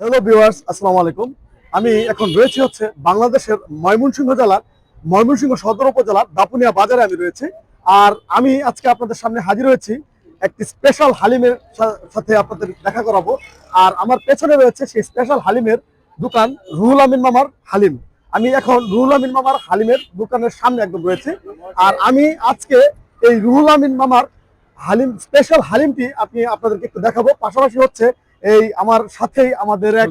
Hello viewers আসসালামু আলাইকুম। আমি এখন রয়েছি হচ্ছে বাংলাদেশের ময়মনসিংহ জেলার ময়মনসিংহ সদর উপজেলার দাপুনিয়া বাজারে আমি রয়েছি। আর আমি আজকে আপনাদের সামনে হাজির হয়েছি একটি স্পেশাল হালিমের সাথে আপনাদের দেখা করাবো। আর আমার পেছনে রয়েছে সেই স্পেশাল হালিমের দোকান রুহুল আমিন মামার হালিম। আমি এখন রুহুল আমিন মামার হালিমের দোকানের সামনে একদম রয়েছে। আর আমি আজকে এই রুহুল আমিন মামার হালিম স্পেশাল হালিমটি আপনি আপনাদেরকে একটু দেখাবো। পাশাপাশি হচ্ছে এই আমার সাথেই আমাদের এক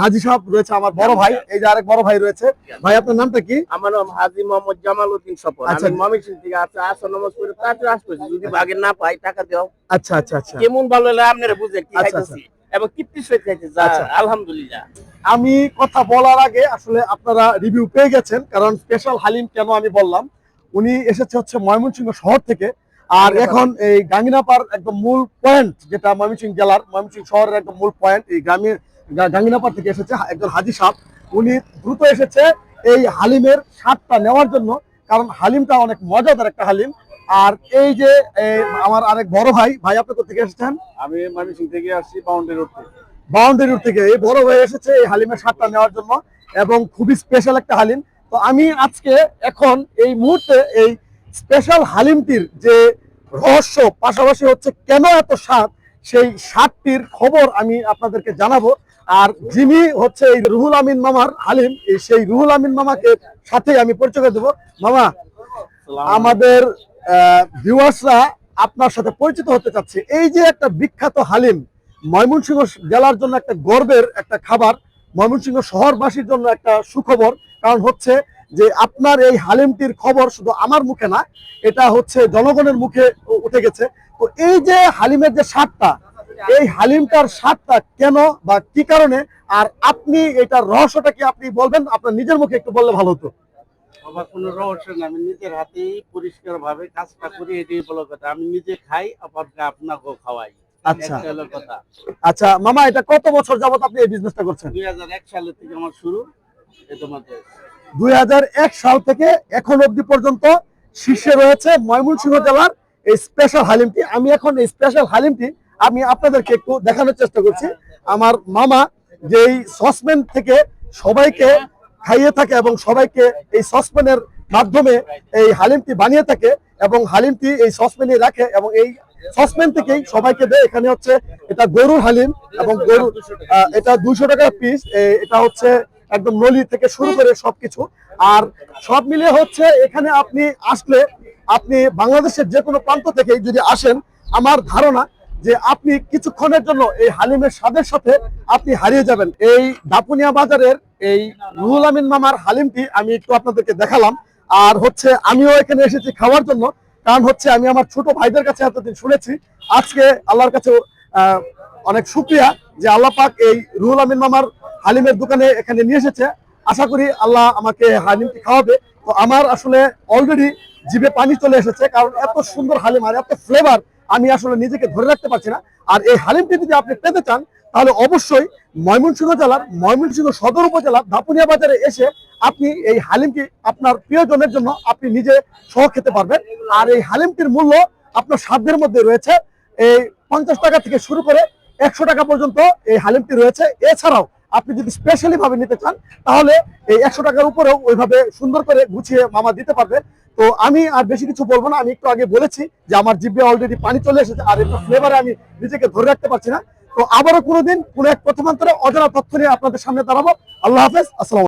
হাজি সাহেব। রয়েছে আমার বড় ভাই। এই যে আরেক বড় ভাই রয়েছে। ভাই আপনার নামটা কি? আমার নাম হাজি মোহাম্মদ জামাল উদ্দিন সফর আচ্ছা। আমি ময়মনসিং থেকে আছে নমাজ পড়ে তারপরে আসতেছি যদি ভাগে না পাই টাকা দাও। আচ্ছা আচ্ছা আচ্ছা। কেমন ভালো হলে আপনারা বুঝে কি আচ্ছা, খাইতেছি? এবং তৃপ্তি সহিত খাইতে যা আচ্ছা। আলহামদুলিল্লাহ। আমি কথা বলার আগে আসলে আপনারা রিভিউ পেয়ে গেছেন কারণ স্পেশাল হালিম কেন আমি বললাম? উনি এসেছে হচ্ছে ময়মনসিংহ শহর থেকে। আর এখন এই গাঙ্গিনাপার একদম মূল পয়েন্ট যেটা ময়মনসিংহ জেলার ময়মনসিংহ শহরের একদম মূল পয়েন্ট এই গ্রামের গাঙ্গিনাপার থেকে এসেছে একজন হাজি সাহেব উনি দ্রুত এসেছে এই হালিমের স্বাদটা নেওয়ার জন্য কারণ হালিমটা অনেক মজাদার একটা হালিম। আর এই যে আমার আরেক বড় ভাই ভাই আপনি কোথেকে এসেছেন? আমি ময়মনসিং থেকে আসছি বাউন্ডারি রোড থেকে। বাউন্ডারি রোড থেকে। এই বড় ভাই এসেছে এই হালিমের স্বাদটা নেওয়ার জন্য এবং খুবই স্পেশাল একটা হালিম। তো আমি আজকে এখন এই মুহূর্তে এই স্পেশাল হালিমটির যে রহস্য পাশাপাশি হচ্ছে কেন এত স্বাদ সেই স্বাদটির খবর আমি আপনাদেরকে জানাব। আর যিনি হচ্ছে এই রুহুল আমিন মামার এই সেই রুহুল আমিন মামাকে সাথে আমি পরিচয় দেবো। মামা আমাদের ভিউয়ার্সরা আপনার সাথে পরিচিত হতে চাচ্ছে। এই যে একটা বিখ্যাত হালিম ময়মনসিংহ জেলার জন্য একটা গর্বের একটা খাবার ময়মনসিংহ শহরবাসীর জন্য একটা সুখবর। কারণ হচ্ছে যে আপনার এই হালিমটির খবর শুধু আমার মুখে না এটা হচ্ছে জনগণের মুখে উঠে গেছে। তো এই যে হালিমের যে স্বাদটা এই হালিমটার স্বাদটা কেন বা কি কারণে? আর আপনি এটার রহস্যটা কি আপনি বলবেন? আপনার নিজের মুখে একটু বললে ভালো হতো। আমার কোনো রহস্য না আমি নিজের হাতেই পরিষ্কার ভাবে কাজটা করি এটাই বলো কথা। আমি নিজে খাই আবার আপনাকেও খাওয়াই। আচ্ছা। আচ্ছা মামা এটা কত বছর যাবত আপনি এই বিজনেসটা করছেন? দুই হাজার এক সালের থেকে আমার শুরু এ তোমাদের। দুই হাজার এক সাল থেকে এখন অবধি পর্যন্ত শীর্ষে রয়েছে ময়মনসিংহ জেলার এই স্পেশাল হালিমটি। আমি এখন এই স্পেশাল হালিমটি আমি আপনাদেরকে একটু দেখানোর চেষ্টা করছি। আমার মামা যেই সসপ্যান থেকে সবাইকে খাইয়ে থাকে এবং সবাইকে এই সসপ্যানের মাধ্যমে এই হালিমটি বানিয়ে থাকে এবং হালিমটি এই সসপ্যানে রাখে এবং এই সসপ্যান থেকেই সবাইকে দেয়। এখানে হচ্ছে এটা গরুর হালিম এবং গরু আহ, এটা দুইশো টাকার পিস এটা হচ্ছে একদম নলি থেকে শুরু করে সবকিছু। আর সব মিলিয়ে হচ্ছে এখানে আপনি আসলে আপনি বাংলাদেশের যে কোনো প্রান্ত থেকে যদি আসেন, আমার ধারণা যে আপনি কিছুক্ষণের জন্য এই হালিমের স্বাদের সাথে আপনি হারিয়ে যাবেন। এই দাপুনিয়া বাজারের এই রুহুল আমিন মামার হালিমটি আমি একটু আপনাদেরকে দেখালাম। আর হচ্ছে আমিও এখানে এসেছি খাওয়ার জন্য, কারণ হচ্ছে আমি আমার ছোট ভাইদের কাছে এতদিন শুনেছি। আজকে আল্লাহর কাছে অনেক শুক্রিয়া যে আল্লাহ পাক এই রুহুল আমিন মামার হালিমের দোকানে এখানে নিয়ে এসেছে। আশা করি আল্লাহ আমাকে হালিমটি খাওয়াবে। তো আমার আসলে অলরেডি জিভে পানি চলে এসেছে, কারণ এত সুন্দর হালিম আর এত ফ্লেভার আমি আসলে নিজেকে ধরে রাখতে পারছি না। আর এই হালিমটি যদি আপনি পেতে চান, তাহলে অবশ্যই ময়মনসিংহ জেলার ময়মনসিংহ সদর উপজেলার ধাপুনিয়া বাজারে এসে আপনি এই হালিমটি আপনার প্রিয়জনের জন্য আপনি নিজে সহ খেতে পারবেন। আর এই হালিমটির মূল্য আপনার সাধ্যের মধ্যে রয়েছে। এই পঞ্চাশ টাকা থেকে শুরু করে একশো টাকা পর্যন্ত এই হালিমটি রয়েছে। এছাড়াও আপনি যদি স্পেশালি ভাবে নিতে চান, তাহলে এই একশো টাকার উপরেও ওইভাবে সুন্দর করে গুছিয়ে মামা দিতে পারবে। তো আমি আর বেশি কিছু বলব না, আমি একটু আগে বলেছি যে আমার জিভে অলরেডি পানি চলে এসেছে আর একটু ফ্লেভারে আমি নিজেকে ধরে রাখতে পারছি না। তো আবারও কোনোদিন কোনো এক প্রথমান্তরে অজানা তথ্য নিয়ে আপনাদের সামনে দাঁড়াবো। আল্লাহ হাফেজ, আসসালাম